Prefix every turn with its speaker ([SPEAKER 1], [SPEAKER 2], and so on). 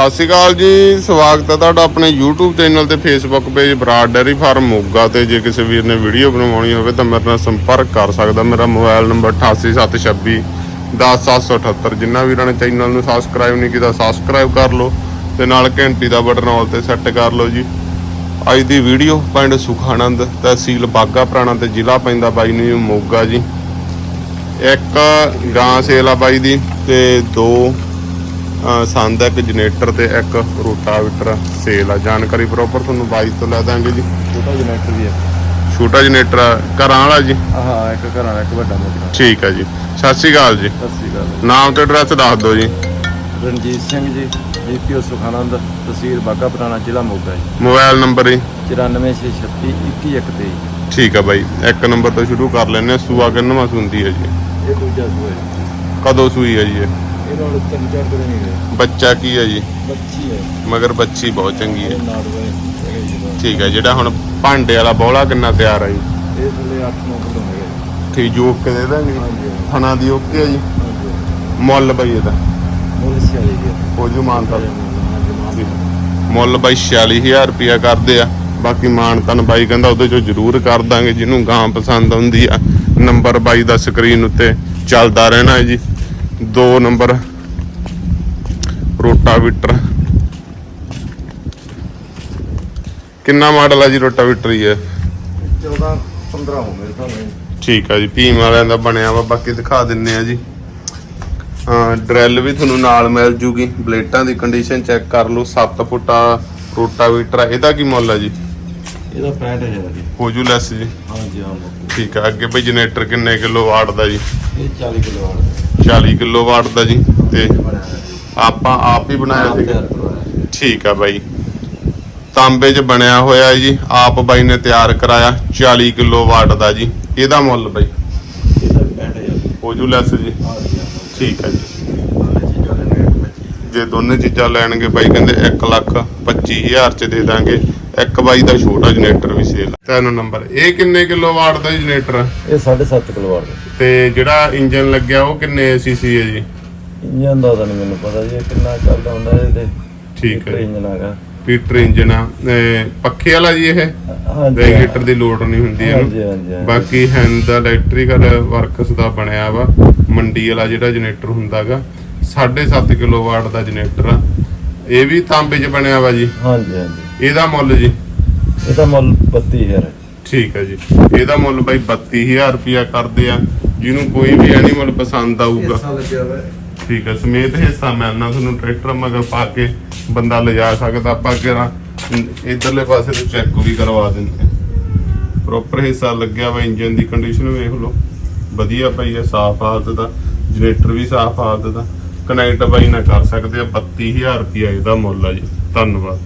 [SPEAKER 1] ਸਤਿ ਸ਼੍ਰੀ ਅਕਾਲ ਜੀ, ਸਵਾਗਤ ਹੈ ਤੁਹਾਡਾ ਆਪਣੇ YouTube ਚੈਨਲ ਤੇ Facebook page Brar dairy farm Moga ਤੇ। ਜੇ ਕਿਸੇ ਵੀਰ ਨੇ ਵੀਡੀਓ ਬਣਵਾਉਣੀ ਹੋਵੇ ਤਾਂ ਮੇਰੇ ਨਾਲ ਸੰਪਰਕ ਕਰ ਸਕਦਾ। ਮੇਰਾ ਮੋਬਾਈਲ ਨੰਬਰ 8876 10778 ਜਿੰਨਾ ਵੀਰਾਂ ਨੇ ਚੈਨਲ ਨੂੰ ਸਬਸਕ੍ਰਾਈਬ ਨਹੀਂ ਕੀਤਾ ਸਬਸਕ੍ਰਾਈਬ ਕਰ ਲਓ ਤੇ ਨਾਲ ਘੰਟੀ ਦਾ ਬਟਨ ਆਲ ਤੇ ਸੈੱਟ ਕਰ ਲਓ ਜੀ। ਅੱਜ ਦੀ ਵੀਡੀਓ ਪਿੰਡ ਸੁਖਾਨੰਦ ਤਹਿਸੀਲ ਬਾਗਾ ਪੁਰਾਣਾ ਤੇ ਜ਼ਿਲ੍ਹਾ ਪੈਂਦਾ ਬਾਈ ਨੂੰ ਮੋਗਾ ਜੀ। ਇੱਕ ਗਾਂ ਸੇਲ ਆ ਬਾਈ ਦੀ ਤੇ ਦੋ ਸੰਦ ਆ, ਇੱਕ ਜਨਰੇਟਰ ਤੇ ਇੱਕ ਰੋਟਾਵੀਟਰ ਸੇਲ ਆ। ਜਾਣਕਾਰੀ ਪ੍ਰੋਪਰ ਤੁਹਾਨੂੰ ਬਾਈ ਤੋਂ ਲੈ ਦਾਂਗੇ ਜੀ।
[SPEAKER 2] ਛੋਟਾ ਜਨਰੇਟਰ ਵੀ ਹੈ।
[SPEAKER 1] ਛੋਟਾ ਜਨਰੇਟਰ ਆ, ਘਰਾਂ ਵਾਲਾ ਜੀ?
[SPEAKER 2] ਇੱਕ ਘਰਾਂ ਦਾ ਇੱਕ ਵੱਡਾ ਮੋਟਰ
[SPEAKER 1] ਠੀਕ ਹੈ ਜੀ। ਸਤਿ ਸ਼੍ਰੀ ਅਕਾਲ ਜੀ।
[SPEAKER 2] ਸਤਿ ਸ੍ਰੀ ਅਕਾਲ।
[SPEAKER 1] ਨਾਮ ਤੇ ਐਡਰੈਸ ਦੱਸ ਦਿਓ ਜੀ।
[SPEAKER 2] ਰਣਜੀਤ ਸਿੰਘ ਜੀ ਜੀਪੀਓ ਸੁਖਾਨੰਦ ਤਹਿਸੀਲ ਬਾਗਾ ਪੁਰਾਣਾ ਜ਼ਿਲ੍ਹਾ ਮੋਗਾ ਜੀ।
[SPEAKER 1] ਮੋਬਾਈਲ ਨੰਬਰ ਜੀ।
[SPEAKER 2] 94636 2123
[SPEAKER 1] ਠੀਕ ਆ ਬਾਈ। ਇੱਕ ਨੰਬਰ ਤੋਂ ਸ਼ੁਰੂ ਕਰ ਹਾਂ। ਸੂਆ ਕਿੰਨਵਾਂ ਸੁੰਦੀ ਹੈ ਜੀ?
[SPEAKER 2] ਇਹ ਦੂਜਾ ਸੂਆ ਹੈ
[SPEAKER 1] ਕਦੋਂ ਸੂਈ ਹੈ ਜੀ ਇਹ?
[SPEAKER 2] ਤਿੰਨ ਚਾਰ ਦਿਨ ਨਹੀਂ
[SPEAKER 1] ਬੱਚਾ ਕੀ ਹੈ ਜੀ?
[SPEAKER 2] ਬੱਚੀ ਹੈ।
[SPEAKER 1] ਮਗਰ ਬੱਚੀ ਬਹੁਤ ਚੰਗੀ ਹੈ।
[SPEAKER 2] ਇਹ ਜੀ।
[SPEAKER 1] ਠੀਕ ਹੈ ਜਿਹੜਾ ਹੁਣ ਭਾਂਡੇ ਵਾਲਾ ਬੋਲਾ ਕਿੰਨਾ ਤਿਆਰ ਹੈ ਜੀ?
[SPEAKER 2] ਇਹ ਥੱਲੇ 8-9 ਕਿਲੋ ਹੈਗੇ ਜੀ।
[SPEAKER 1] ਠੀਕ ਜੋਕ ਕੇ ਦੇ ਦਾਂਗੇ।
[SPEAKER 2] ਹਾਂਜੀ ਹਾਂਜੀ,
[SPEAKER 1] ਥਣਾ ਦੀ ਓਕੇ ਹੈ ਜੀ?
[SPEAKER 2] ਹਾਂਜੀ
[SPEAKER 1] ਮੁੱਲ ਬਾਈ ਇਹਦਾ?
[SPEAKER 2] ਮੁੱਲ ਸਿਆਲੀ ਹੈ
[SPEAKER 1] ਹੋ ਜੂ ਮਾਨਤਾ
[SPEAKER 2] ਹਾਂਜੀ ਮਾਨ
[SPEAKER 1] ਮੁੱਲ ਬਾਈ 46000 ਰੁਪਿਆ ਕਰਦੇ ਆ। ਬਾਕੀ ਮਾਨਤਨ ਬਾਈ ਕਹਿੰਦਾ ਉਹਦੇ ਚੋਂ ਜ਼ਰੂਰ ਕਰ ਦਾਂਗੇ ਜਿਹਨੂੰ ਗਾਂ ਪਸੰਦ ਆਉਂਦੀ ਆ। ਨੰਬਰ ਬਾਈ ਦਾ ਸਕਰੀਨ ਉੱਤੇ ਚੱਲਦਾ ਰਹਿਣਾ ਹੈ ਜੀ। ਦੋ ਨੰਬਰ ਰੋਟਾਵੀਟਰ। ਕਿੰਨਾ ਮਾਡਲ ਆ ਜੀ ਰੋਟਾਵੀਟਰ ਹੀ ਹੈ
[SPEAKER 2] 14 15 ਹੋ ਮੇਰੇ ਸਾਹਮਣੇ
[SPEAKER 1] ਠੀਕ ਆ ਜੀ ਭੀਮ ਵਾਲਿਆਂ ਦਾ ਬਣਿਆ ਵਾ ਬਾਕੀ ਦਿਖਾ ਦਿੰਨੇ ਆ ਜੀ। ਹਾਂ ਡਰੈਲ ਵੀ ਤੁਹਾਨੂੰ ਨਾਲ ਮਿਲ ਜੂਗੀ ਬਲੇਟਾਂ ਦੀ ਕੰਡੀਸ਼ਨ ਚੈੱਕ ਕਰ ਲਓ 7 ਫੁੱਟਾ ਰੋਟਾਵੀਟਰ ਇਹਦਾ ਕੀ ਮੁੱਲ ਆ ਜੀ?
[SPEAKER 2] ਇਹਦਾ 65000 ਜੀ
[SPEAKER 1] ਹੋ ਜੂ। ਲੈਸ ਜੀ।
[SPEAKER 2] ਹਾਂ ਮੁੱਲ।
[SPEAKER 1] ਠੀਕ ਆ ਅੱਗੇ ਬਈ ਜਨਰੇਟਰ ਕਿੰਨੇ ਕਿਲੋ ਵਾਟ ਦਾ ਜੀ?
[SPEAKER 2] ਇਹ 40 ਕਿਲੋ ਵਾਲਾ
[SPEAKER 1] 40 ਕਿਲੋ ਵਾਟ ਦਾ ਜੀ ਤੇ ਆਪਾਂ ਆਪ ਹੀ ਬਣਾਇਆ ਸੀ। ਠੀਕ ਆ ਬਾਈ। ਤਾਂਬੇ 'ਚ ਬਣਿਆ ਹੋਇਆ ਜੀ ਆਪ ਬਾਈ ਨੇ ਤਿਆਰ ਕਰਾਇਆ 40 ਕਿਲੋ ਵਾਟ ਦਾ ਜੀ। ਇਹਦਾ ਮੁੱਲ ਬਾਈ?
[SPEAKER 2] ਇਹਦਾ 65000
[SPEAKER 1] ਹੋ। ਜੂ ਲੈਸ ਜੀ। ਠੀਕ ਹੈ ਜੀ ਜੇ ਦੋਨੇ ਚੀਜ਼ਾਂ ਲੈਣਗੇ ਬਾਈ ਕਹਿੰਦੇ 1 ਲੱਖ 25000 ਚ ਦੇ ਦਾਂਗੇ। ਇੱਕ ਬਾਈ ਦਾ ਛੋਟਾ ਜਨਰੇਟਰ ਵੀ ਸੇਲ ਤਿੰਨ ਨੰਬਰ। ਇਹ ਕਿੰਨੇ ਕਿਲੋ ਵਾਟ ਦਾ ਜਨਰੇਟਰ?
[SPEAKER 2] ਇਹ 7.5 ਕਿਲੋ ਵਾਟ ਦਾ।
[SPEAKER 1] ਤੇ ਜਿਹੜਾ ਇੰਜਨ ਲੱਗਿਆ ਉਹ ਕਿੰਨੇ ਸੀਸੀ ਹੈ ਜੀ?
[SPEAKER 2] ਇੰਜਨ ਦਾ ਤਾਂ ਨਹੀਂ ਮੈਨੂੰ ਪਤਾ ਜੀ ਇਹ ਕਿੰਨਾ ਚੱਲਦਾ ਹੁੰਦਾ ਇਹਦੇ
[SPEAKER 1] ਠੀਕ ਹੈ।
[SPEAKER 2] ਇੰਜਨ ਹੈਗਾ।
[SPEAKER 1] ਪੀਟਰ ਇੰਜਨ ਆ। ਇਹ ਪੱਖੇ ਵਾਲਾ ਜੀ ਇਹ?
[SPEAKER 2] ਹਾਂਜੀ
[SPEAKER 1] ਰੈਗੂਲੇਟਰ ਦੀ ਲੋਡ ਨਹੀਂ ਹੁੰਦੀ ਇਹਨੂੰ।
[SPEAKER 2] ਹਾਂਜੀ ਹਾਂਜੀ।
[SPEAKER 1] ਬਾਕੀ ਹੈਂਡ ਦਾ ਇਲੈਕਟ੍ਰੀਕਲ ਵਰਕਸ ਦਾ ਬਣਿਆ ਵਾ। ਮੰਡੀ ਵਾਲਾ ਜਿਹੜਾ ਜਨਰੇਟਰ ਹੁੰਦਾਗਾ 7.5 ਕਿਲੋ ਵਾਟ ਦਾ ਜਨਰੇਟਰ ਆ। ਇਹ ਵੀ ਤਾਂਬੇ 'ਚ ਬਣਿਆ ਵਾ ਜੀ?
[SPEAKER 2] ਹਾਂਜੀ ਹਾਂਜੀ।
[SPEAKER 1] ਇਹਦਾ ਮੁੱਲ ਜੀ?
[SPEAKER 2] ਇਹਦਾ ਮੁੱਲ 32000 ਹੈ
[SPEAKER 1] ਠੀਕ ਹੈ ਜੀ। ਇਹਦਾ ਮੁੱਲ ਬਾਈ 32000 ਰੁਪਿਆ ਕਰਦੇ ਆ। ਜਿਹਨੂੰ ਕੋਈ ਵੀ ਐਨੀਮਲ ਪਸੰਦ ਆਊਗਾ। ਠੀਕ ਹੈ ਸਮੇਤ ਹਿੱਸਾ ਮਿਲਣਾ ਤੁਹਾਨੂੰ ਟਰੈਕਟਰ ਮਗਰ ਪਾ ਕੇ ਬੰਦਾ ਲਿਜਾ ਸਕਦਾ। ਆਪਾਂ ਕਿਹੜਾ ਇਧਰਲੇ ਪਾਸੇ ਤੋਂ ਚੈੱਕ ਵੀ ਕਰਵਾ ਦਿੰਦੇ ਪ੍ਰੋਪਰ ਹਿੱਸਾ ਲੱਗਿਆ ਵਾ ਇੰਜਨ ਦੀ ਕੰਡੀਸ਼ਨ ਵੇਖ ਲਓ। ਵਧੀਆ ਪਈ ਹੈ ਸਾਫ਼ ਹਾਲਤ ਦਾ। ਜਨਰੇਟਰ ਵੀ ਸਾਫ਼ ਹਾਲਤ ਦਾ। ਕਨੈਕਟ ਬਾਈ ਨਾ ਕਰ ਸਕਦੇ ਆ। 32000 ਰੁਪਿਆ ਇਹਦਾ ਮੁੱਲ ਆ ਜੀ। ਧੰਨਵਾਦ।